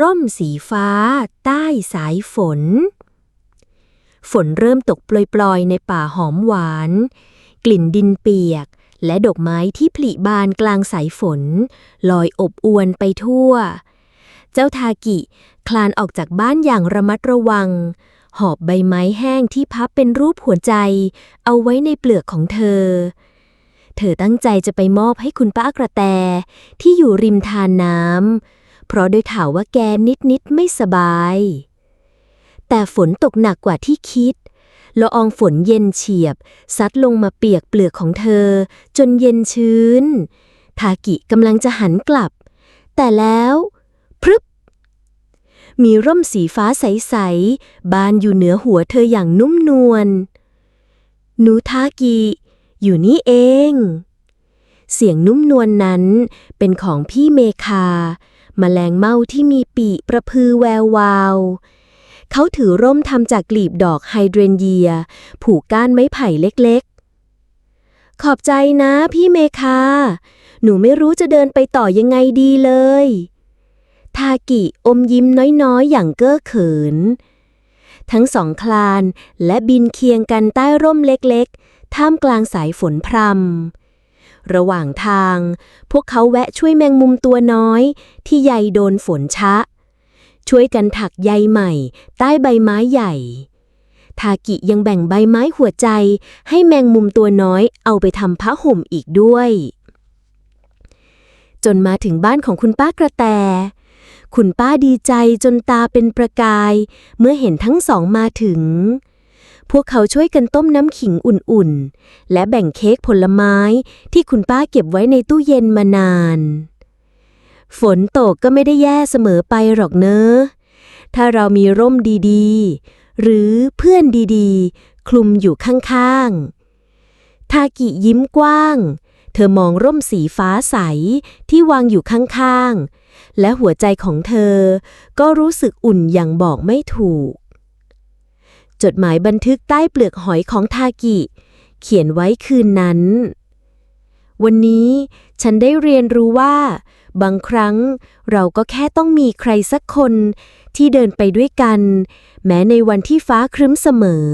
ร่มสีฟ้า ใต้สายฝน ฝนเริ่มตกปลอยๆ ในป่าหอมหวาน กลิ่นดินเปียก และดอกไม้ที่ผลิบานกลางสายฝน ลอยอบอวนไปทั่ว เจ้าทากิคลานออกจากบ้านอย่างระมัดระวัง หอบใบไม้แห้งที่พับเป็นรูปหัวใจ เอาไว้ในเปลือกของเธอเธอตั้งใจจะไปมอบให้คุณป้ากระแตที่อยู่ริมทานน้ำ เพราะด้วยข่าวว่าแกนิดๆไม่สบาย แต่ฝนตกหนักกว่าที่คิดละอองฝนเย็นเฉียบ ซัดลงมาเปียกเปลือกของเธอ จนเย็นชื้น ทากิกำลังจะหันกลับ แต่แล้วพรึบมีร่มสีฟ้าใสๆบานอยู่เหนือหัวเธออย่างนุ่มนวลหนูทากิ อยู่นี่เอง เสียงนุ่มนวลนนั้นเป็นของพี่เมคา แมลงเม่าที่มีปีกประพือแวววาว เขาถือร่มทำจากกลีบดอกไฮเดรนเยีย ผูกก้านไม้ไผ่เล็กๆ ขอบใจนะพี่เมคา หนูไม่รู้จะเดินไปต่อยังไงดีเลย ทากิอมยิ้มน้อยๆ อย่างเก้อเขิน ทั้งสองคลานและบินเคียงกันใต้ร่มเล็กๆ ท่ามกลางสายฝนพรำ ระหว่างทาง พวกเขาแวะช่วยแมงมุมตัวน้อย ที่ใยโดนฝนชะ ช่วยกันถักใยใหม่ ใต้ใบไม้ใหญ่ ทากิยังแบ่งใบไม้หัวใจ ให้แมงมุมตัวน้อยเอาไปทำผ้าห่มอีกด้วย จนมาถึงบ้านของคุณป้ากระแต คุณป้าดีใจจนตาเป็นประกาย เมื่อเห็นทั้งสองมาถึง พวกเขาช่วยกันต้มน้ำขิงอุ่นๆ และแบ่งเค้กผลไม้ที่คุณป้าเก็บไว้ในตู้เย็นมานาน ฝนตกก็ไม่ได้แย่เสมอไปหรอกเนอะถ้าเรามีร่มดีๆ หรือเพื่อนดีๆ คลุมอยู่ข้างๆ ทากิยิ้มกว้าง เธอมองร่มสีฟ้าใสที่วางอยู่ข้างๆ และหัวใจของเธอก็รู้สึกอุ่นอย่างบอกไม่ถูก จดหมายบันทึกใต้เปลือกหอยของทากิ เขียนไว้คืนนั้น วันนี้ฉันได้เรียนรู้ว่า บางครั้งเราก็แค่ต้องมีใครสักคนที่เดินไปด้วยกัน แม้ในวันที่ฟ้าครึ้มเสมอ